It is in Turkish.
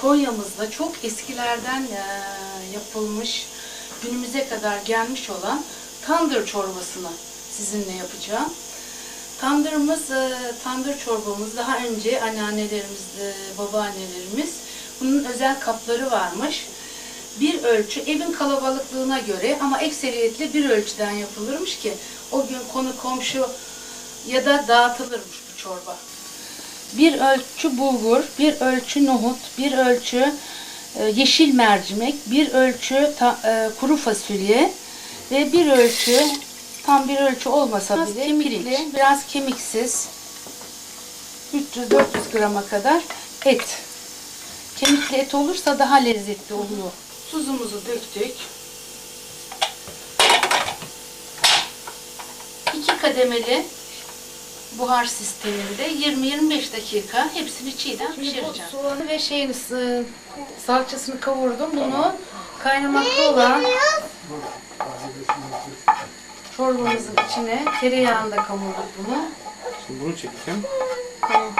Konya'mızda çok eskilerden e, yapılmış, günümüze kadar gelmiş olan tandır çorbasını sizinle yapacağım. Tandırımız, e, tandır çorbamız daha önce anneannelerimiz, e, babaannelerimiz bunun özel kapları varmış. Bir ölçü evin kalabalıklığına göre ama ekseriyetle bir ölçüden yapılırmış ki o gün konu komşu ya da dağıtılırmış bu çorba. Bir ölçü bulgur, bir ölçü nohut, bir ölçü e, yeşil mercimek, bir ölçü ta- e, kuru fasulye ve bir ölçü tam bir ölçü olmasa Biraz bile kemikli. pirinç, biraz kemiksiz 300-400 grama kadar et. Kemikli et olursa daha lezzetli oluyor. Tuzumuzu döktük. İki kademeli buhar sisteminde 20-25 dakika hepsini çiğden pişireceğim. Soğanı ve şeyini sı- salçasını kavurdum. Bunu kaynamakta olan çorbamızın içine tereyağında kavurduk bunu. Şimdi bunu çekeceğim. Tamam.